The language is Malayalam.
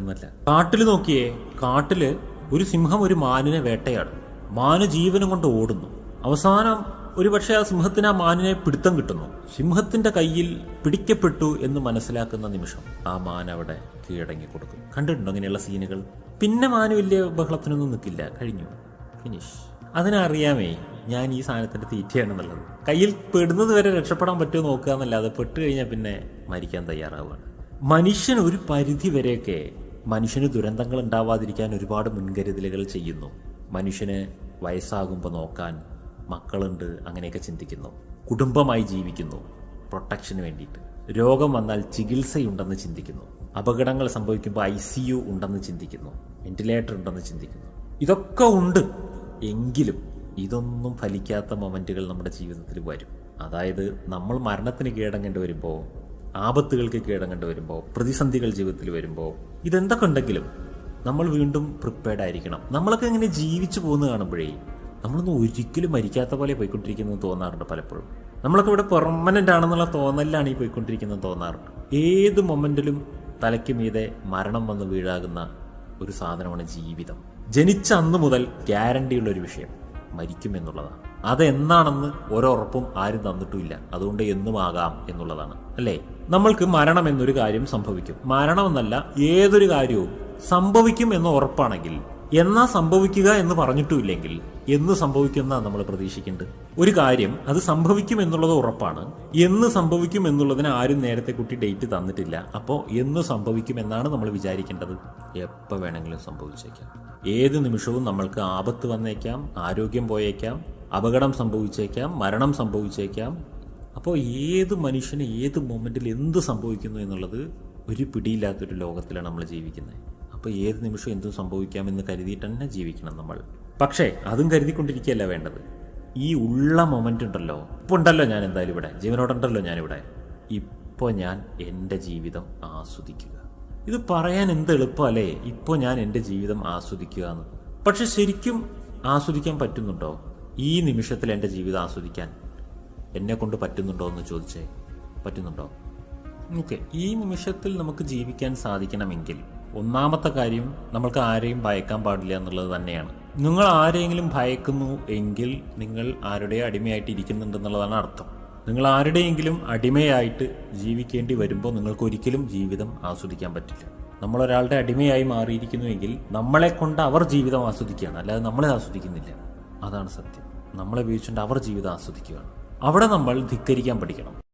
എന്നല്ല കാട്ടിൽ നോക്കിയേ കാട്ടിൽ ഒരു സിംഹം ഒരു മാനിനെ വേട്ടയാടും. മാന് ജീവനും കൊണ്ട് ഓടുന്നു. അവസാനം ഒരുപക്ഷെ ആ സിംഹത്തിന് ആ മാനിനെ പിടുത്തം കിട്ടുന്നു. സിംഹത്തിന്റെ കയ്യിൽ പിടിക്കപ്പെട്ടു എന്ന് മനസ്സിലാക്കുന്ന നിമിഷം ആ മാൻ അവിടെ കീഴടങ്ങി കൊടുക്കും. കണ്ടിട്ടുണ്ടോ അങ്ങനെയുള്ള സീനുകൾ? പിന്നെ മാന് വലിയ ബഹളത്തിനൊന്നും നിൽക്കില്ല. കഴിഞ്ഞു. ഫിനിഷ് അതിനറിയാമേ ഞാൻ ഈ സാധനത്തിന്റെ തീറ്റയാണെന്നുള്ളത് കയ്യിൽ പെടുന്നത് വരെ രക്ഷപ്പെടാൻ പറ്റുമോ നോക്കുക എന്നല്ലാതെ പെട്ട് കഴിഞ്ഞാൽ പിന്നെ മരിക്കാൻ തയ്യാറാവുകയാണ്. മനുഷ്യൻ ഒരു പരിധി വരെയൊക്കെ മനുഷ്യന് ദുരന്തങ്ങൾ ഉണ്ടാവാതിരിക്കാൻ ഒരുപാട് മുൻകരുതലുകൾ ചെയ്യുന്നു. മനുഷ്യന് വയസ്സാകുമ്പോൾ നോക്കാൻ മക്കളുണ്ട് അങ്ങനെയൊക്കെ ചിന്തിക്കുന്നു. കുടുംബമായി ജീവിക്കുന്നു. പ്രൊട്ടക്ഷന് വേണ്ടിയിട്ട്. രോഗം വന്നാൽ ചികിത്സയുണ്ടെന്ന് ചിന്തിക്കുന്നു. അപകടങ്ങൾ സംഭവിക്കുമ്പോൾ ഐ സി യു ഉണ്ടെന്ന് ചിന്തിക്കുന്നു. വെന്റിലേറ്റർ ഉണ്ടെന്ന് ചിന്തിക്കുന്നു. ഇതൊക്കെ ഉണ്ട്. എങ്കിലും ഇതൊന്നും ഫലിക്കാത്ത മൊമെന്റുകൾ നമ്മുടെ ജീവിതത്തിൽ വരും. അതായത് നമ്മൾ മരണത്തിന് കീഴടങ്ങേണ്ടി വരുമ്പോൾ ആപത്തുകൾക്ക് കീഴടങ്ങേണ്ടി വരുമ്പോൾ പ്രതിസന്ധികൾ ജീവിതത്തിൽ വരുമ്പോൾ ഇതെന്തൊക്കെ ഉണ്ടെങ്കിലും നമ്മൾ വീണ്ടും പ്രിപ്പയർഡ് ആയിരിക്കണം. നമ്മളൊക്കെ ഇങ്ങനെ ജീവിച്ചു പോകുന്ന കാണുമ്പോഴേ നമ്മളൊന്നും ഒരിക്കലും മരിക്കാത്ത പോലെ പോയിക്കൊണ്ടിരിക്കുന്നു തോന്നാറുണ്ട് പലപ്പോഴും. നമ്മളൊക്കെ ഇവിടെ പെർമനന്റ് ആണെന്നുള്ള തോന്നലാണ് ഈ പോയിക്കൊണ്ടിരിക്കുന്നത് തോന്നാറുണ്ട്. ഏത് മൊമെന്റിലും തലയ്ക്ക് മീതെ മരണം വന്ന് വീഴാകുന്ന ഒരു സാധനമാണ് ജീവിതം. ജനിച്ച അന്ന് മുതൽ ഗ്യാരണ്ടിയുള്ള ഒരു വിഷയം മരിക്കും എന്നുള്ളതാണ്. അതെന്നാണെന്ന് ഒരുറപ്പും ആരും തന്നിട്ടുമില്ല. അതുകൊണ്ട് എന്നും ആകാം എന്നുള്ളതാണ്. അല്ലേ? നമ്മൾക്ക് മരണം എന്നൊരു കാര്യം സംഭവിക്കും. മരണമെന്നല്ല ഏതൊരു കാര്യവും സംഭവിക്കും എന്ന് ഉറപ്പാണെങ്കിൽ എന്നാ സംഭവിക്കുക എന്ന് പറഞ്ഞിട്ടുമില്ലെങ്കിൽ എന്ന് സംഭവിക്കുന്ന നമ്മൾ പ്രതീക്ഷിക്കേണ്ടത്. ഒരു കാര്യം അത് സംഭവിക്കും എന്നുള്ളത് ഉറപ്പാണ്. എന്ന് സംഭവിക്കും എന്നുള്ളതിന് ആരും നേരത്തെ കുട്ടി ഡേറ്റ് തന്നിട്ടില്ല. അപ്പോൾ എന്ന് സംഭവിക്കും എന്നാണ് നമ്മൾ വിചാരിക്കേണ്ടത്. എപ്പോൾ വേണമെങ്കിലും സംഭവിച്ചേക്കാം. ഏത് നിമിഷവും നമ്മൾക്ക് ആപത്ത് വന്നേക്കാം ആരോഗ്യം പോയേക്കാം അപകടം സംഭവിച്ചേക്കാം മരണം സംഭവിച്ചേക്കാം. അപ്പോൾ ഏത് മനുഷ്യന് ഏത് മൊമെന്റിൽ എന്ത് സംഭവിക്കുന്നു എന്നുള്ളത് ഒരു പിടിയില്ലാത്തൊരു ലോകത്തിലാണ് നമ്മൾ ജീവിക്കുന്നത്. അപ്പോൾ ഏത് നിമിഷം എന്തും സംഭവിക്കാമെന്ന് കരുതിയിട്ട് തന്നെ ജീവിക്കണം നമ്മൾ. പക്ഷേ അതും കരുതിക്കൊണ്ടിരിക്കുകയല്ല വേണ്ടത്. ഈ ഉള്ള മൊമെന്റ് ഉണ്ടല്ലോ. ഇപ്പോൾ ഉണ്ടല്ലോ ഞാൻ എന്തായാലും ഇവിടെ. ജീവനോടുണ്ടല്ലോ ഞാനിവിടെ ഇപ്പോൾ ഞാൻ എന്റെ ജീവിതം ആസ്വദിക്കുക. ഇത് പറയാൻ എന്ത് എളുപ്പമല്ലേ? ഇപ്പോൾ ഞാൻ എന്റെ ജീവിതം ആസ്വദിക്കുക എന്ന്. പക്ഷെ ശരിക്കും ആസ്വദിക്കാൻ പറ്റുന്നുണ്ടോ? ഈ നിമിഷത്തിൽ എന്റെ ജീവിതം ആസ്വദിക്കാൻ എന്നെ കൊണ്ട് പറ്റുന്നുണ്ടോ എന്ന് ചോദിച്ചേ. പറ്റുന്നുണ്ടോ? ഓക്കെ ഈ നിമിഷത്തിൽ നമുക്ക് ജീവിക്കാൻ സാധിക്കണമെങ്കിൽ ഒന്നാമത്തെ കാര്യം നമ്മൾക്ക് ആരെയും ഭയക്കാൻ പാടില്ല എന്നുള്ളത് തന്നെയാണ്. നിങ്ങൾ ആരെയെങ്കിലും ഭയക്കുന്നു എങ്കിൽ നിങ്ങൾ ആരുടെ അടിമയായിട്ട് ഇരിക്കുന്നുണ്ടെന്നുള്ളതാണ് അർത്ഥം. നിങ്ങൾ ആരുടെയെങ്കിലും അടിമയായിട്ട് ജീവിക്കേണ്ടി വരുമ്പോൾ നിങ്ങൾക്ക് ഒരിക്കലും ജീവിതം ആസ്വദിക്കാൻ പറ്റില്ല. നമ്മൾ ഒരാളുടെ അടിമയായി മാറിയിരിക്കുന്നുവെങ്കിൽ നമ്മളെ കൊണ്ട് അവർ ജീവിതം ആസ്വദിക്കുകയാണ്. അല്ലാതെ നമ്മളെ ആസ്വദിക്കുന്നില്ല. അതാണ് സത്യം. നമ്മളെ ഉപയോഗിച്ചുകൊണ്ട് അവർ ജീവിതം ആസ്വദിക്കുകയാണ്. അവിടെ നമ്മൾ ധിക്കരിക്കാൻ പഠിക്കണം.